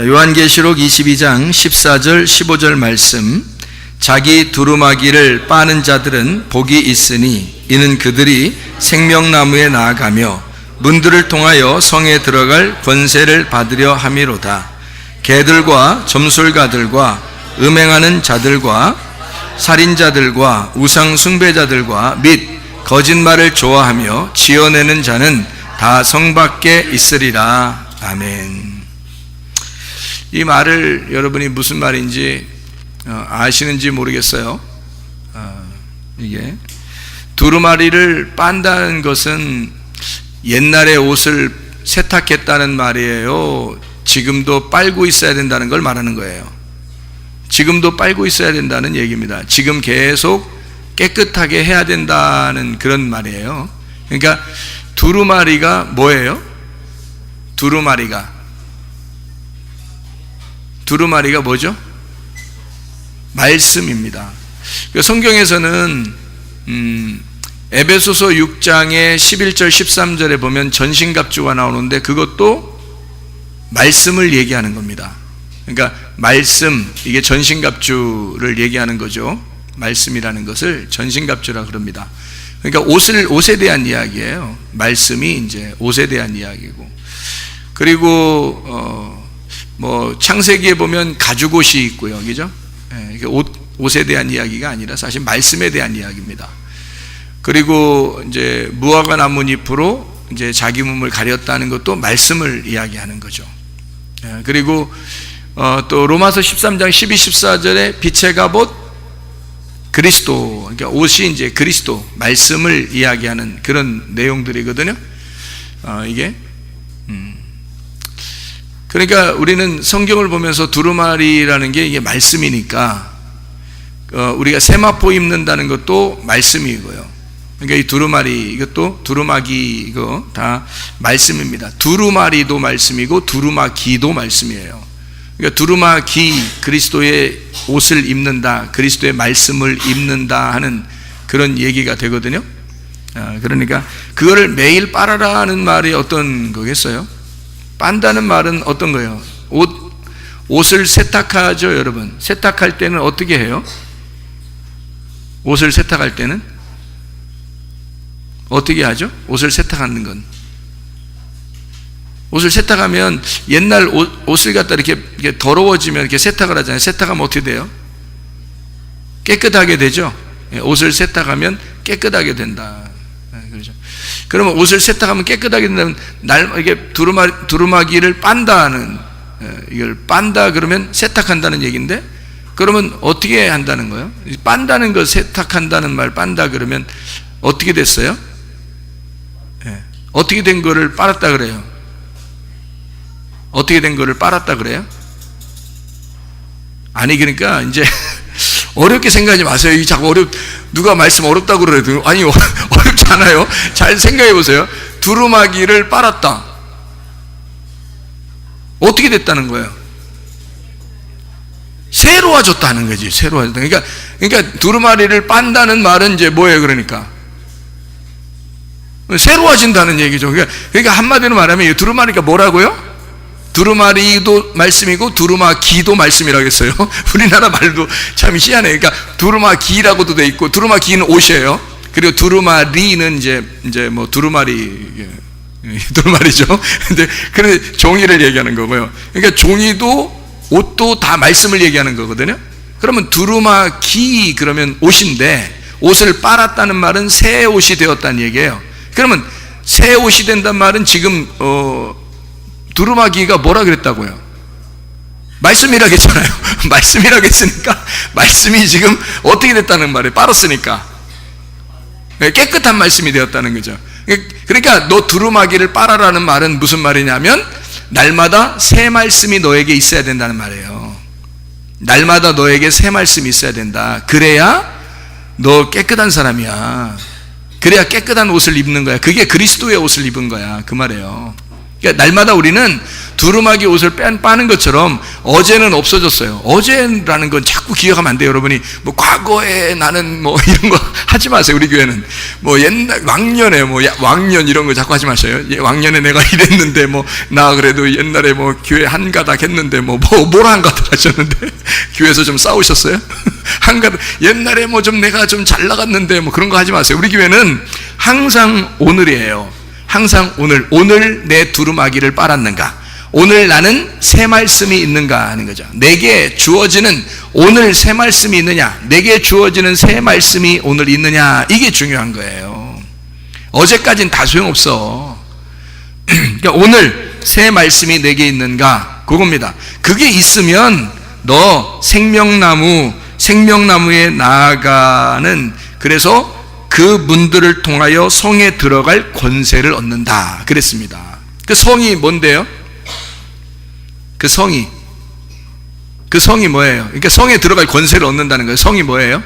자, 요한계시록 22장 14절 15절 말씀. 자기 두루마기를 빠는 자들은 복이 있으니 이는 그들이 생명나무에 나아가며 문들을 통하여 성에 들어갈 권세를 받으려 함이로다. 개들과 점술가들과 음행하는 자들과 살인자들과 우상 숭배자들과 및 거짓말을 좋아하며 지어내는 자는 다 성 밖에 있으리라. 아멘 이 말을 여러분이 무슨 말인지 어, 아시는지 모르겠어요. 어, 이게 두루마리를 빤다는 것은 옛날에 옷을 세탁했다는 말이에요. 지금도 빨고 있어야 된다는 걸 말하는 거예요. 지금도 빨고 있어야 된다는 얘기입니다. 지금 계속 깨끗하게 해야 된다는 그런 말이에요. 그러니까 두루마리가 뭐예요? 두루마리가 두루마리가 뭐죠? 말씀입니다. 그 성경에서는 음, 에베소서 6장의 11절 13절에 보면 전신갑주가 나오는데 그것도 말씀을 얘기하는 겁니다. 그러니까 말씀 이게 전신갑주를 얘기하는 거죠. 말씀이라는 것을 전신갑주라 그럽니다. 그러니까 옷을 옷에 대한 이야기예요. 말씀이 이제 옷에 대한 이야기고 그리고 어, 뭐 창세기에 보면 가죽 옷이 있고요, 그죠? 예, 옷 옷에 대한 이야기가 아니라 사실 말씀에 대한 이야기입니다. 그리고 이제 무화과 나뭇잎으로 이제 자기 몸을 가렸다는 것도 말씀을 이야기하는 거죠. 예, 그리고 어, 또 로마서 13장 12, 14절에 빛의 갑옷 그리스도 그러니까 옷이 이제 그리스도 말씀을 이야기하는 그런 내용들이거든요. 어, 이게 음. 그러니까 우리는 성경을 보면서 두루마리라는 게 이게 말씀이니까 어, 우리가 세마포 입는다는 것도 말씀이고요. 그러니까 이 두루마리 이것도 두루마기 이거 다 말씀입니다. 두루마리도 말씀이고 두루마기도 말씀이에요. 그러니까 두루마기 그리스도의 옷을 입는다, 그리스도의 말씀을 입는다 하는 그런 얘기가 되거든요. 아, 그러니까 그거를 매일 빨아라는 말이 어떤 거겠어요? 빤다는 말은 어떤 거예요? 옷 옷을 세탁하죠, 여러분. 세탁할 때는 어떻게 해요? 옷을 세탁할 때는 어떻게 하죠? 옷을 세탁하는 건 옷을 세탁하면 옛날 옷, 옷을 갖다 이렇게, 이렇게 더러워지면 이렇게 세탁을 하잖아요. 세탁하면 어떻게 돼요? 깨끗하게 되죠. 예, 옷을 세탁하면 깨끗하게 된다. 그러면 옷을 세탁하면 깨끗하게 된다면 날 이게 두루마 두루마기를 빤다는 예, 이걸 빤다 그러면 세탁한다는 얘기인데 그러면 어떻게 한다는 거예요? 빤다는 거 세탁한다는 말 빤다 그러면 어떻게 됐어요? 예. 어떻게 된 거를 빨았다 그래요? 어떻게 된 거를 빨았다 그래요? 아니 그러니까 이제 어렵게 생각하지 마세요. 이 자꾸 어렵 누가 말씀 어렵다고 그래도 아니 어렵지 않아요. 잘 생각해 보세요. 두루마기를 빨았다. 어떻게 됐다는 거예요? 새로워졌다는 거지. 새로워졌다. 그러니까 그러니까 두루마리를 빤다는 말은 이제 뭐예요? 그러니까 새로워진다는 얘기죠. 그러니까, 그러니까 한마디로 말하면 이 두루마리가 뭐라고요? 두루마리도 말씀이고 두루마기도 말씀이라고 했어요. 우리나라 말도 참 희한해. 그러니까 두루마기라고도 돼 있고 두루마기는 옷이에요. 그리고 두루마리는 이제 이제 뭐 두루마리 예, 두루마리죠. 근데 그런 종이를 얘기하는 거고요. 그러니까 종이도 옷도 다 말씀을 얘기하는 거거든요. 그러면 두루마기 그러면 옷인데 옷을 빨았다는 말은 새 옷이 되었다는 얘기예요. 그러면 새 옷이 된단 말은 지금 어 두루마기가 뭐라 그랬다고요? 말씀이라고 했잖아요. 말씀이라고 했으니까 말씀이 지금 어떻게 됐다는 말이에요. 빨았으니까. 네, 깨끗한 말씀이 되었다는 거죠. 그러니까 너 두루마기를 빨아라는 말은 무슨 말이냐면 날마다 새 말씀이 너에게 있어야 된다는 말이에요. 날마다 너에게 새 말씀이 있어야 된다. 그래야 너 깨끗한 사람이야. 그래야 깨끗한 옷을 입는 거야. 그게 그리스도의 옷을 입은 거야. 그 말이에요. 그러니까 날마다 우리는 두루마기 옷을 뺀 빠는 것처럼 어제는 없어졌어요. 어제라는 건 자꾸 기억하면 안 돼요, 여러분이. 뭐 과거에 나는 뭐 이런 거 하지 마세요. 우리 교회는 뭐 옛날 왕년에 뭐 야- 왕년 이런 거 자꾸 하지 마세요. 예, 왕년에 내가 이랬는데 뭐 나 그래도 옛날에 뭐 교회 한 가닥 했는데 뭐뭐뭘한 가닥 하셨는데 교회에서 좀 싸우셨어요? 한 가닥 옛날에 뭐 좀 내가 좀 잘 나갔는데 뭐 그런 거 하지 마세요. 우리 교회는 항상 오늘이에요. 항상 오늘 오늘 내 두루마기를 빨았는가? 오늘 나는 새 말씀이 있는가 하는 거죠. 내게 주어지는 오늘 새 말씀이 있느냐? 내게 주어지는 새 말씀이 오늘 있느냐? 이게 중요한 거예요. 어제까지는 다 소용없어. 그러니까 오늘 새 말씀이 내게 있는가? 그겁니다. 그게 있으면 너 생명나무, 생명나무에 나아가는 그래서 그 문들을 통하여 성에 들어갈 권세를 얻는다. 그랬습니다. 그 성이 뭔데요? 그 성이 그 성이 뭐예요? 그러니까 성에 들어갈 권세를 얻는다는 거예요. 성이 뭐예요?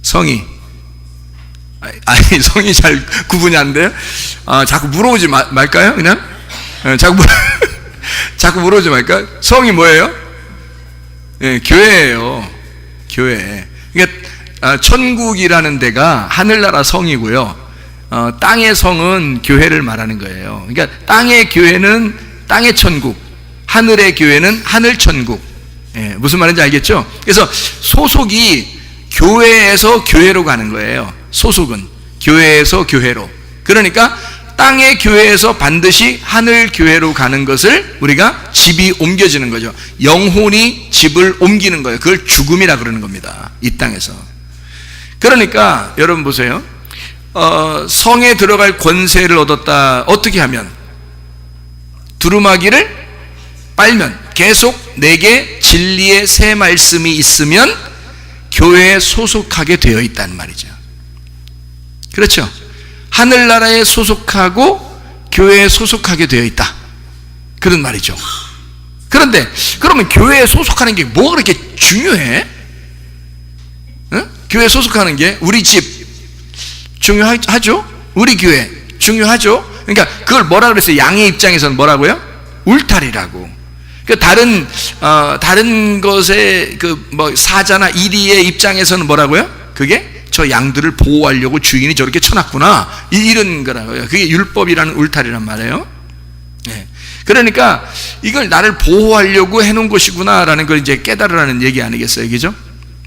성이 아니, 아니, 성이 잘 구분이 안 돼요? 아, 자꾸 물어보지 마- 말까요? 그냥 어, 자꾸 물- 자꾸 물어보지 말까? 성이 뭐예요? 예, 교회예요. 교회. 그러니까 아, 천국이라는 데가 하늘나라 성이고요. 어, 땅의 성은 교회를 말하는 거예요. 그러니까 땅의 교회는 땅의 천국, 하늘의 교회는 하늘 천국. 예, 무슨 말인지 알겠죠? 그래서 소속이 교회에서 교회로 가는 거예요. 소속은 교회에서 교회로. 그러니까 땅의 교회에서 반드시 하늘 교회로 가는 것을 우리가 집이 옮겨지는 거죠. 영혼이 집을 옮기는 거예요. 그걸 죽음이라 그러는 겁니다. 이 땅에서. 그러니까 여러분 보세요. 어, 성에 들어갈 권세를 얻었다. 어떻게 하면 두루마기를 빨면 계속 내게 진리의 새 말씀이 있으면 교회에 소속하게 되어 있다는 말이죠. 그렇죠? 하늘나라에 소속하고 교회에 소속하게 되어 있다. 그런 말이죠. 그런데 그러면 교회에 소속하는 게 뭐가 그렇게 중요해? 응? 교회에 소속하는 게 우리 집 중요하죠? 우리 교회 중요하죠? 그러니까 그걸 뭐라 그랬어요? 양의 입장에서는 뭐라고요? 울타리라고. 그 다른 어, 다른 것의 그 뭐 사자나 이리의 입장에서는 뭐라고요? 그게 저 양들을 보호하려고 주인이 저렇게 쳐놨구나 이- 이런 거라고요. 그게 율법이라는 울타리란 말이에요. 예. 그러니까 이걸 나를 보호하려고 해놓은 것이구나라는 걸 이제 깨달으라는 얘기 아니겠어요, 그죠?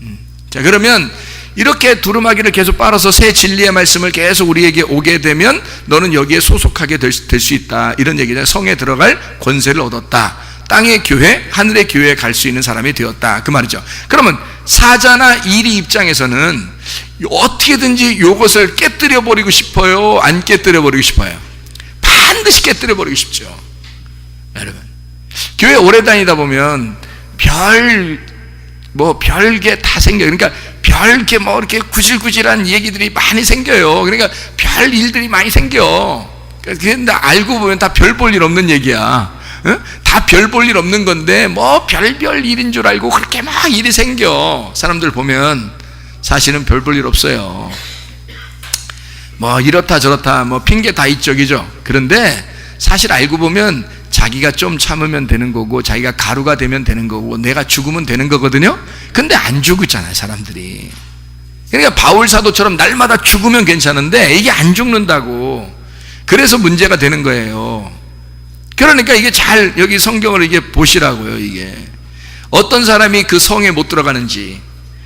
음. 자 그러면 이렇게 두루마기를 계속 빨아서 새 진리의 말씀을 계속 우리에게 오게 되면 너는 여기에 소속하게 될 수 있다 이런 얘기죠. 성에 들어갈 권세를 얻었다. 땅의 교회, 하늘의 교회에 갈 수 있는 사람이 되었다. 그 말이죠. 그러면 사자나 이리 입장에서는 어떻게든지 이것을 깨뜨려 버리고 싶어요? 안 깨뜨려 버리고 싶어요? 반드시 깨뜨려 버리고 싶죠. 여러분. 교회 오래 다니다 보면 별, 뭐 별게 다 생겨요. 그러니까 별게 뭐 이렇게 구질구질한 얘기들이 많이 생겨요. 그러니까 별 일들이 많이 생겨. 근데 알고 보면 다 별 볼 일 없는 얘기야. 다별 볼 일 없는 건데 뭐 별별 일인 줄 알고 그렇게 막 일이 생겨. 사람들 보면 사실은 별 볼 일 없어요. 뭐 이렇다 저렇다 뭐 핑계 다 그죠? 그런데 사실 알고 보면 자기가 좀 참으면 되는 거고 자기가 가루가 되면 되는 거고 내가 죽으면 되는 거거든요. 근데 안 죽었잖아요, 사람들이. 그러니까 바울 사도처럼 날마다 죽으면 괜찮은데 이게 안 죽는다고. 그래서 문제가 되는 거예요. 그러니까 이게 잘 여기 성경을 이게 보시라고요, 이게. 어떤 사람이 그 성에 못 들어가는지,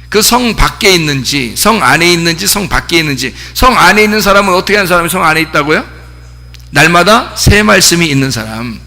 그 성 밖에 있는지, 성 안에 있는지, 성 밖에 있는지, 성 안에 있는 사람은 어떻게 하는 사람이 성 안에 있다고요? 날마다 새 말씀이 있는 사람.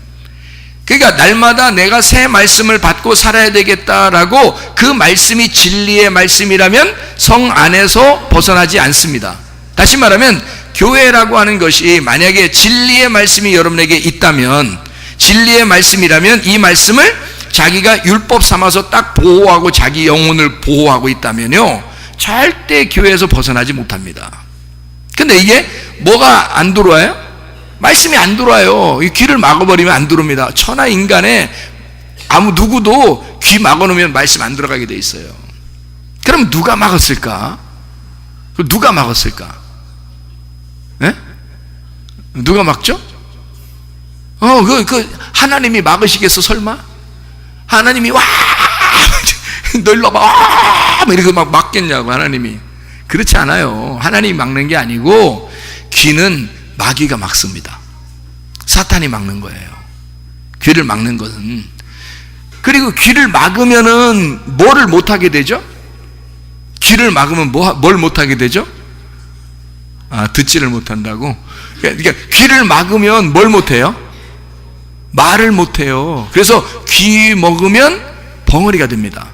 그러니까 날마다 내가 새 말씀을 받고 살아야 되겠다라고 그 말씀이 진리의 말씀이라면 성 안에서 벗어나지 않습니다. 다시 말하면 교회라고 하는 것이 만약에 진리의 말씀이 여러분에게 있다면 진리의 말씀이라면 이 말씀을 자기가 율법 삼아서 딱 보호하고 자기 영혼을 보호하고 있다면요 절대 교회에서 벗어나지 못합니다. 근데 이게 뭐가 안 들어와요? 말씀이 안 들어와요. 이 귀를 막아버리면 안 들어옵니다. 천하 인간에 아무 누구도 귀 막아놓으면 말씀 안 들어가게 돼 있어요. 그럼 누가 막았을까? 그 누가 막았을까? 예? 누가 막죠? 어, 어, 그, 그, 하나님이 막으시겠어, 설마? 하나님이, 와! 와봐, 와! 뭐 이렇게 막 막겠냐고, 하나님이. 그렇지 않아요. 하나님이 막는 게 아니고, 귀는 마귀가 막습니다. 사탄이 막는 거예요. 귀를 막는 것은. 그리고 귀를 막으면은 뭐를 못하게 되죠? 귀를 막으면 뭐, 뭘 못하게 되죠? 아, 듣지를 못한다고? 그러니까 귀를 막으면 뭘 못해요? 말을 못해요. 그래서 귀 먹으면 벙어리가 됩니다.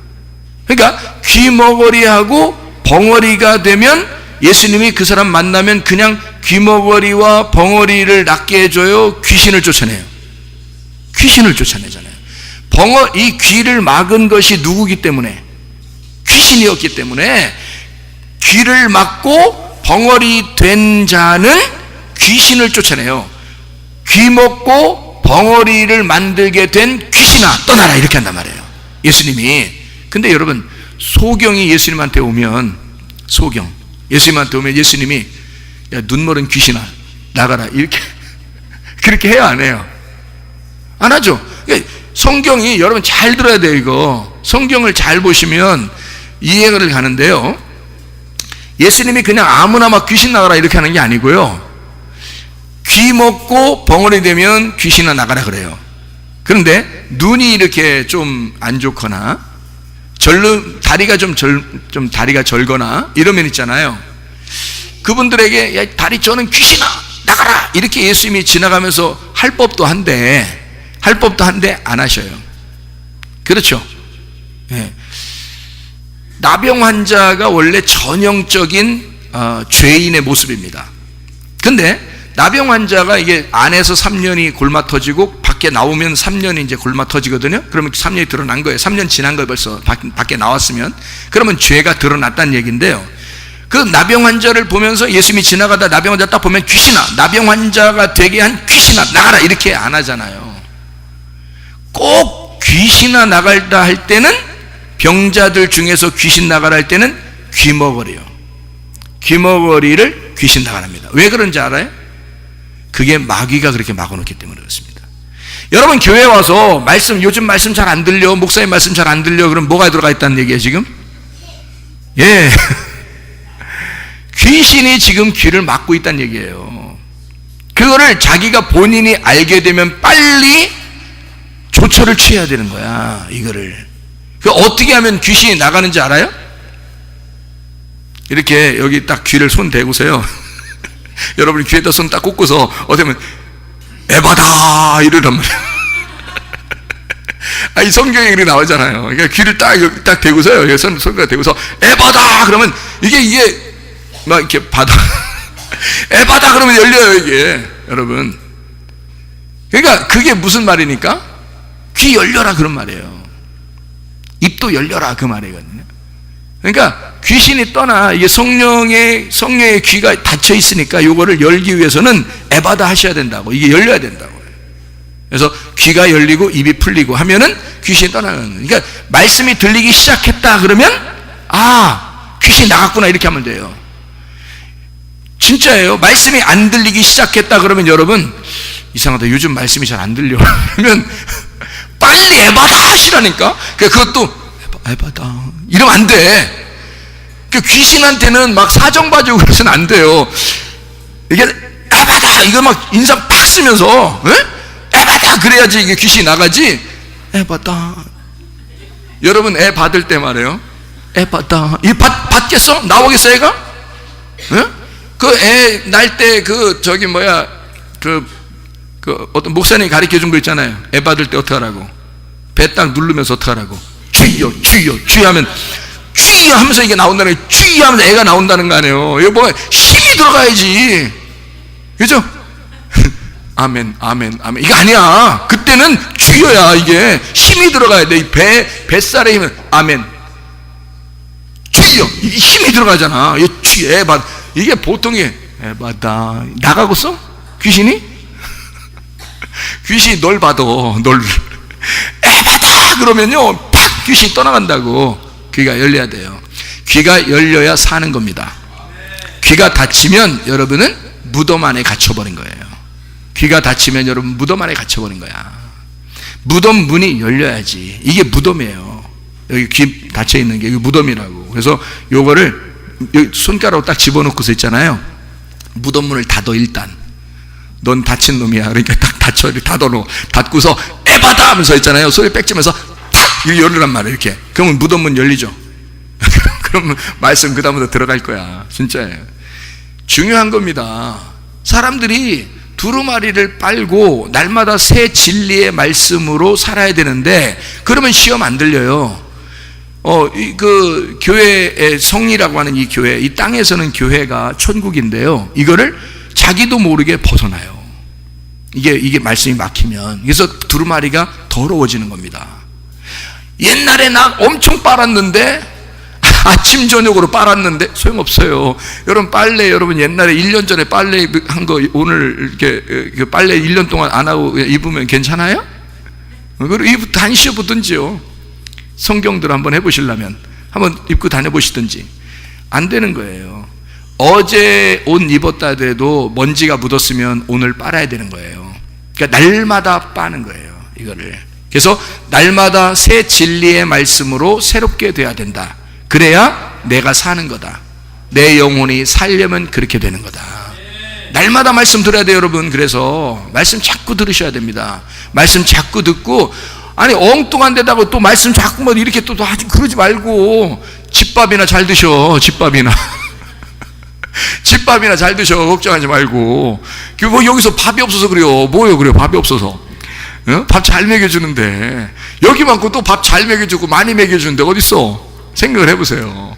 그러니까 귀 먹어리하고 벙어리가 되면 예수님이 그 사람 만나면 그냥 귀머거리와 벙어리를 낫게 해줘요. 귀신을 쫓아내요. 귀신을 쫓아내잖아요. 벙어 이 귀를 막은 것이 누구기 때문에 귀신이었기 때문에 귀를 막고 벙어리 된 자는 귀신을 쫓아내요. 귀 먹고 벙어리를 만들게 된 귀신아 떠나라 이렇게 한단 말이에요. 예수님이. 근데 여러분 소경이 예수님한테 오면 소경 예수님한테 오면 예수님이 야 눈멀은 귀신아 나가라 이렇게 그렇게 해요 안 해요? 안 하죠. 성경이 여러분 잘 들어야 돼요 이거 성경을 잘 보시면 이해를 가는데요. 예수님이 그냥 아무나 막 귀신 나가라 이렇게 하는 게 아니고요. 귀 먹고 벙어리 되면 귀신아 나가라 그래요. 그런데 눈이 이렇게 좀 안 좋거나 절름 다리가 좀 절 좀 다리가 절거나 이러면 있잖아요. 그분들에게 야 다리 저는 귀신아 나가라 이렇게 예수님이 지나가면서 할 법도 한데 할 법도 한데 안 하셔요. 그렇죠? 예. 나병 환자가 원래 전형적인 어, 죄인의 모습입니다. 근데 나병 환자가 이게 안에서 3년이 골마 터지고 밖에 나오면 3년이 이제 골마 터지거든요. 그러면 3년이 드러난 거예요. 3년 지난 거예요. 벌써 밖에 나왔으면. 그러면 죄가 드러났다는 얘기인데요. 그 나병 환자를 보면서 예수님이 지나가다 나병 환자 딱 보면 귀신아, 나병 환자가 되게 한 귀신아 나가라 이렇게 안 하잖아요. 꼭 귀신아 나갈다 할 때는 병자들 중에서 귀신 나가라 할 때는 귀머거리요. 귀머거리를 귀신 나가랍니다. 왜 그런지 알아요? 그게 마귀가 그렇게 막아놓기 때문에 그렇습니다. 여러분 교회 와서 말씀 요즘 말씀 잘 안 들려 목사님 말씀 잘 안 들려 그럼 뭐가 들어가 있다는 얘기예요 지금? 예 귀신이 지금 귀를 막고 있다는 얘기예요. 그거를 자기가 본인이 알게 되면 빨리 조처를 취해야 되는 거야 이거를. 그 어떻게 하면 귀신이 나가는지 알아요? 이렇게 여기 딱 귀를 손 대고서요. 여러분이 귀에다 손 딱 꽂고서 어쩌면 에바다 이러란 말이에요. 아, 이 성경에 그렇게 나오잖아요. 그러니까 귀를 딱, 딱 대고서요. 손, 손가 대고서 에바다! 그러면 이게, 이게 막 이렇게 바다. 에바다! 그러면 열려요, 이게. 여러분. 그러니까 그게 무슨 말이니까? 귀 열려라 그런 말이에요. 입도 열려라 그 말이거든요. 그러니까 귀신이 떠나 이게 성령의 성령의 귀가 닫혀 있으니까 요거를 열기 위해서는 에바다 하셔야 된다고 이게 열려야 된다고. 그래서 귀가 열리고 입이 풀리고 하면은 귀신이 떠나는. 그러니까 말씀이 들리기 시작했다 그러면 아 귀신 나갔구나 이렇게 하면 돼요. 진짜예요. 말씀이 안 들리기 시작했다 그러면 여러분 이상하다. 요즘 말씀이 잘 안 들려. 그러면 빨리 에바다 하시라니까. 그것도 에바다 이러면 안 돼. 그 귀신한테는 막 사정 봐주고 그러서는 안 돼요. 이게 에바다 이거 막 인상 팍 쓰면서 에? 에바다 그래야지 이게 귀신이 나가지. 에바다. 여러분 애 받을 때 말이에요. 에바다. 이 받, 받겠어? 나오겠어 애가? 그 애 날 때 그 저기 뭐야 그, 그 어떤 목사님이 가르쳐 준 거 있잖아요. 애 받을 때 어떻게 하라고. 배 딱 누르면서 어떻게 하라고. 주여 주여 주여 하면 주여 하면서 이게 나온다는 거 주여 하면서 애가 나온다는 거 아니에요. 이거 뭐 힘이 들어가야지. 그죠? 아멘, 아멘, 아멘. 이거 아니야. 그때는 주여야 이게 힘이 들어가야 돼. 배 뱃살에 힘은 아멘. 이게 힘이 들어가잖아. 이 주여 에바 이게 보통이 에바다 나가고서 귀신이 귀신이 널 받아 널 에바다 그러면요 팍 귀신이 떠나간다고 귀가 열려야 돼요. 귀가 열려야 사는 겁니다. 귀가 닫히면 여러분은 무덤 안에 갇혀버린 거예요. 귀가 닫히면 여러분 무덤 안에 갇혀버린 거야. 무덤 문이 열려야지. 이게 무덤이에요. 여기 귀 닫혀 있는 게 무덤이라고. 그래서 요거를 손가락으로 딱 집어넣고서 있잖아요. 무덤 문을 닫어 일단. 넌 다친 놈이야. 그러니까 딱 닫혀 닫아놓고 닫고서 에바다 하면서 있잖아요. 소리 빽지면서 탁 열으란 말이에요. 이렇게. 그러면 무덤 문 열리죠. 그러면 말씀 그 다음부터 들어갈 거야. 진짜예요. 중요한 겁니다. 사람들이 두루마리를 빨고 날마다 새 진리의 말씀으로 살아야 되는데 그러면 시험 안 들려요. 어, 이, 그, 교회의 성리라고 하는 이 교회, 이 땅에서는 교회가 천국인데요. 이거를 자기도 모르게 벗어나요. 이게, 이게 말씀이 막히면. 그래서 두루마리가 더러워지는 겁니다. 옛날에 나 엄청 빨았는데, 아침, 저녁으로 빨았는데, 소용없어요. 여러분, 빨래, 여러분, 옛날에 1년 전에 빨래 한 거 오늘 이렇게, 그 빨래 1년 동안 안 하고 입으면 괜찮아요? 그리고 입 다니셔 보든지요. 성경들 한번 해보시려면 한번 입고 다녀보시든지 안 되는 거예요. 어제 옷 입었다 하더라도 먼지가 묻었으면 오늘 빨아야 되는 거예요. 그러니까 날마다 빠는 거예요. 이거를. 그래서 날마다 새 진리의 말씀으로 새롭게 돼야 된다. 그래야 내가 사는 거다. 내 영혼이 살려면 그렇게 되는 거다. 날마다 말씀 들어야 돼요, 여러분. 그래서 말씀 자꾸 들으셔야 됩니다. 말씀 자꾸 듣고 아니 엉뚱한 데다가 또 말씀 자꾸 뭐 이렇게 또, 또 하지 그러지 말고 집밥이나 잘 드셔. 집밥이나. 집밥이나 잘 드셔. 걱정하지 말고. 그뭐 여기서 밥이 없어서 그래요. 뭐요, 그래요? 밥이 없어서. 밥잘 먹여주는데 여기 많고 또 밥 잘 먹여주고 많이 먹여주는데 어딨어? 생각을 해보세요.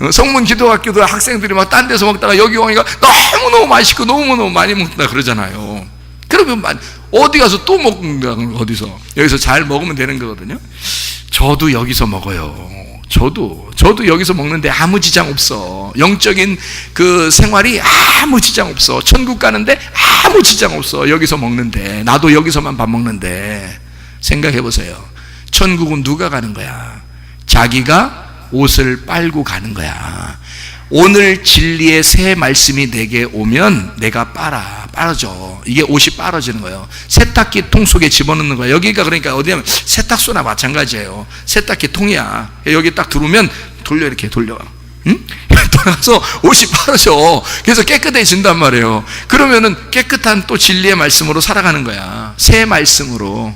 어, 성문 기도학교도 학생들이 막 딴 데서 먹다가 여기 오니까 너무너무 맛있고 너무너무 많이 먹다 그러잖아요. 그러면 만- 어디 가서 또 먹는다, 어디서. 여기서 잘 먹으면 되는 거거든요. 저도 여기서 먹어요. 저도, 저도 여기서 먹는데 아무 지장 없어. 영적인 그 생활이 아무 지장 없어. 천국 가는데 아무 지장 없어. 여기서 먹는데. 나도 여기서만 밥 먹는데. 생각해 보세요. 천국은 누가 가는 거야? 자기가 옷을 빨고 가는 거야. 오늘 진리의 새 말씀이 내게 오면 내가 빨아, 빨아져. 이게 옷이 빨아지는 거예요. 세탁기 통 속에 집어넣는 거예요. 여기가 그러니까 어디냐면 세탁소나 마찬가지예요. 세탁기 통이야. 여기 딱 들어오면 돌려 이렇게 돌려. 응? 돌아서 옷이 빨아져. 그래서 깨끗해진단 말이에요. 그러면은 깨끗한 또 진리의 말씀으로 살아가는 거야. 새 말씀으로.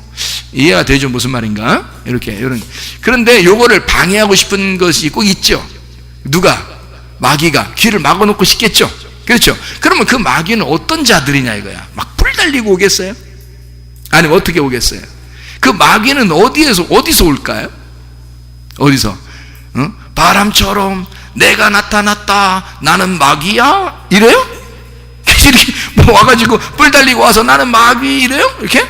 이해가 되죠? 무슨 말인가? 이렇게, 이런. 그런데 요거를 방해하고 싶은 것이 꼭 있죠. 누가? 마귀가 귀를 막아놓고 싶겠죠. 그렇죠. 그러면 그 마귀는 어떤 자들이냐 이거야. 막 불 달리고 오겠어요? 아니면 어떻게 오겠어요? 그 마귀는 어디에서 어디서 올까요? 어디서? 어? 바람처럼 내가 나타났다. 나는 마귀야. 이래요? 이렇게 뭐 와가지고 뿔 달리고 와서 나는 마귀 이래요? 이렇게?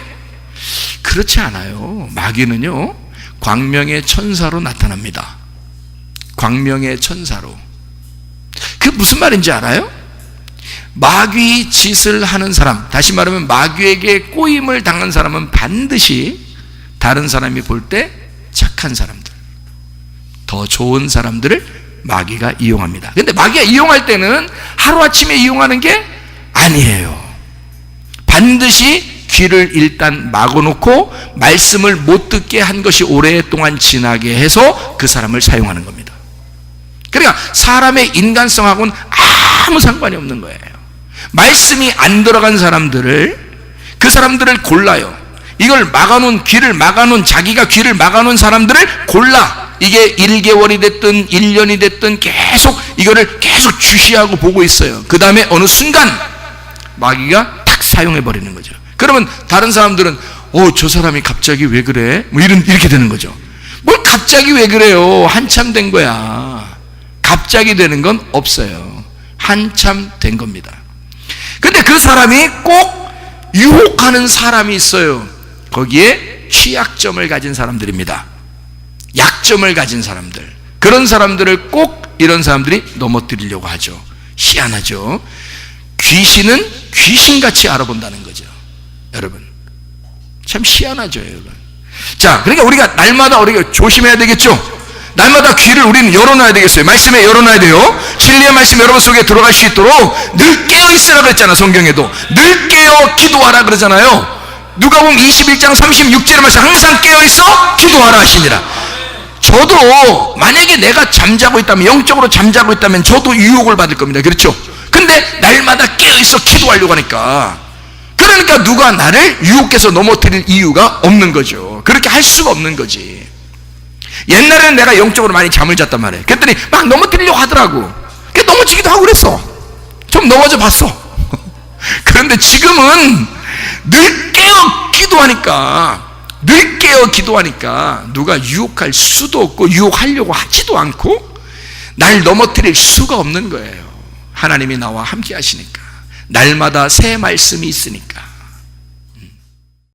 그렇지 않아요. 마귀는요 광명의 천사로 나타납니다. 광명의 천사로. 그 무슨 말인지 알아요? 마귀 짓을 하는 사람, 다시 말하면 마귀에게 꼬임을 당한 사람은 반드시 다른 사람이 볼 때 착한 사람들, 더 좋은 사람들을 마귀가 이용합니다. 근데 마귀가 이용할 때는 하루아침에 이용하는 게 아니에요. 반드시 귀를 일단 막아놓고 말씀을 못 듣게 한 것이 오랫동안 지나게 해서 그 사람을 사용하는 겁니다. 그러니까 사람의 인간성하고는 아무 상관이 없는 거예요. 말씀이 안 들어간 사람들을 그 사람들을 골라요. 이걸 막아놓은 귀를 막아놓은 자기가 귀를 막아놓은 사람들을 골라. 이게 1개월이 됐든 1년이 됐든 계속 이거를 계속 주시하고 보고 있어요. 그 다음에 어느 순간 마귀가 탁 사용해 버리는 거죠. 그러면 다른 사람들은 어저 사람이 갑자기 왜 그래? 뭐 이런 이렇게 되는 거죠. 뭘 갑자기 왜 그래요? 한참 된 거야. 갑자기 되는 건 없어요. 한참 된 겁니다. 근데 그 사람이 꼭 유혹하는 사람이 있어요. 거기에 취약점을 가진 사람들입니다. 약점을 가진 사람들. 그런 사람들을 꼭 이런 사람들이 넘어뜨리려고 하죠. 희한하죠. 귀신은 귀신같이 알아본다는 거죠. 여러분. 참 희한하죠, 여러분. 자, 그러니까 우리가 날마다 우리가 조심해야 되겠죠. 날마다 귀를 우리는 열어놔야 되겠어요. 말씀에 열어놔야 돼요. 진리의 말씀 여러분 속에 들어갈 수 있도록 늘 깨어 있으라 그랬잖아 성경에도 늘 깨어 기도하라 그러잖아요. 누가 보면 21장 36절의 말씀 항상 깨어 있어 기도하라 하시니라. 저도 만약에 내가 잠자고 있다면 영적으로 잠자고 있다면 저도 유혹을 받을 겁니다. 그렇죠? 근데 날마다 깨어 있어 기도하려고 하니까 그러니까 누가 나를 유혹해서 넘어뜨릴 이유가 없는 거죠. 그렇게 할 수가 없는 거지. 옛날에는 내가 영적으로 많이 잠을 잤단 말이에요. 그랬더니 막 넘어뜨리려고 하더라고. 그 넘어지기도 하고 그랬어. 좀 넘어져 봤어. 그런데 지금은 늘 깨어 기도하니까 늘 깨어 기도하니까 누가 유혹할 수도 없고 유혹하려고 하지도 않고 날 넘어뜨릴 수가 없는 거예요. 하나님이 나와 함께 하시니까. 날마다 새 말씀이 있으니까.